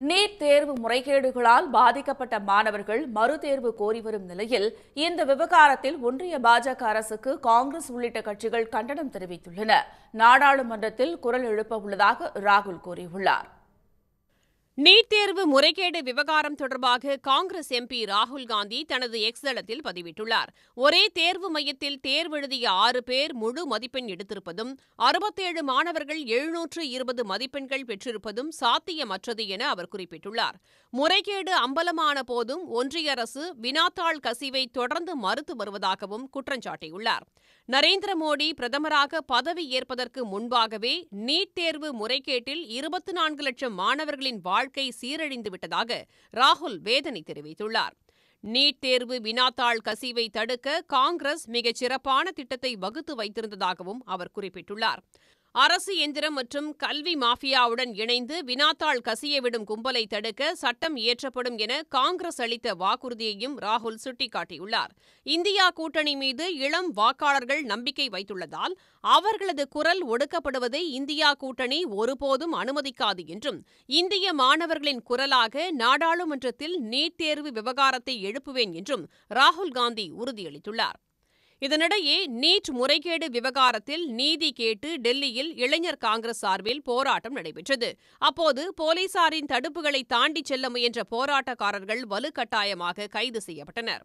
NEET தேர்வு முறைகேடுகளால் பாதிக்கப்பட்ட மாணவர்கள் மறுதேர்வு கோரி வரும் நிலையில் இந்த விவகாரத்தில் ஒன்றிய பாஜக அரசுக்கு காங்கிரஸ் உள்ளிட்ட கட்சிகள் கண்டனம் தெரிவித்துள்ளன. நாடாளுமன்றத்தில் குரல் எழுப்ப உள்ளதாக ராகுல் கூறியுள்ளார். நீட் தேர்வு முறைகேடு விவகாரம் தொடர்பாக காங்கிரஸ் எம்பி ராகுல் காந்தி தனது எக்ஸ் தளத்தில் பதிவிட்டுள்ளார். ஒரே தேர்வு மையத்தில் தேர்வெழுதிய ஆறு பேர் முழு மதிப்பெண் எடுத்திருப்பதும் அறுபத்தேழு மாணவர்கள் எழுநூற்று இருபது மதிப்பெண்கள் பெற்றிருப்பதும் சாத்தியமற்றது என அவர் குறிப்பிட்டுள்ளார். முறைகேடு அம்பலமான போதும் ஒன்றிய அரசு வினாத்தாள் கசிவை தொடர்ந்து மறுத்து வருவதாகவும் குற்றஞ்சாட்டியுள்ளார் நரேந்திர மோடி பிரதமராக பதவி ஏற்பதற்கு முன்பாகவே நீட் தேர்வு முறைகேட்டில் இருபத்தி நான்கு லட்சம் மாணவர்களின் வாழ் வாழ்க்கை சீரழிந்து விட்டதாக ராகுல் வேதனை தெரிவித்துள்ளார். நீட் தேர்வு வினாத்தாள் கசிவை தடுக்க காங்கிரஸ் மிகச் சிறப்பான திட்டத்தை வகுத்து வைத்திருந்ததாகவும் அவர் குறிப்பிட்டுள்ளார். அரசு எந்திரம் மற்றும் கல்வி மாஃபியாவுடன் இணைந்து வினாத்தாள் கசியவிடும் கும்பலை தடுக்க சட்டம் இயற்றப்படும் என காங்கிரஸ் அளித்த வாக்குறுதியையும் ராகுல் சுட்டிக்காட்டியுள்ளார். இந்தியா கூட்டணி மீது இளம் வாக்காளர்கள் நம்பிக்கை வைத்துள்ளதால் அவர்களது குரல் ஒடுக்கப்படுவதை இந்தியா கூட்டணி ஒருபோதும் அனுமதிக்காது என்றும் இந்திய மாணவர்களின் குரலாக நாடாளுமன்றத்தில் நீட் தேர்வு விவகாரத்தை எழுப்புவேன் என்றும் ராகுல் காந்தி உறுதியளித்துள்ளார். இதனிடையே நீட் முறைகேடு விவகாரத்தில் நீதி கேட்டு டெல்லியில் இளைஞர் காங்கிரஸ் சார்பில் போராட்டம் நடைபெற்றது. அப்போது போலீசாரின் தடுப்புகளை தாண்டி செல்ல முயன்ற போராட்டக்காரர்கள் வலுக்கட்டாயமாக கைது செய்யப்பட்டனர்.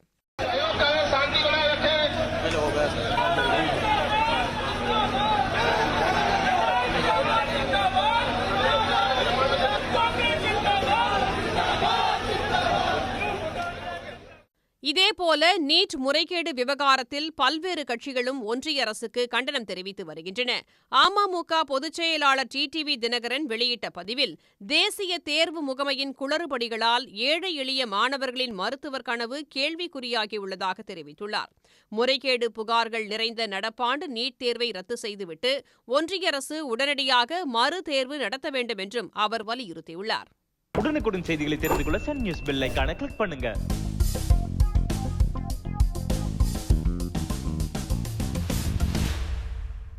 இதேபோல நீட் முறைகேடு விவகாரத்தில் பல்வேறு கட்சிகளும் ஒன்றிய அரசுக்கு கண்டனம் தெரிவித்து வருகின்றன. அமமுக பொதுச் செயலாளர் டிடிவி தினகரன் வெளியிட்ட பதிவில் தேசிய தேர்வு முகமையின் குளறுபடிகளால் ஏழை எளிய மாணவர்களின் மருத்துவர் கனவு கேள்விக்குறியாகியுள்ளதாக தெரிவித்துள்ளார். முறைகேடு புகார்கள் நிறைந்த நடப்பாண்டு நீட் தேர்வை ரத்து செய்துவிட்டு ஒன்றிய அரசு உடனடியாக மறு தேர்வு நடத்த வேண்டும் என்றும் அவர் வலியுறுத்தியுள்ளார். உடனுக்குடன் செய்திகளை தெரிந்து கொள்ள சன் நியூஸ் பெல் கிளிக் பண்ணுங்க.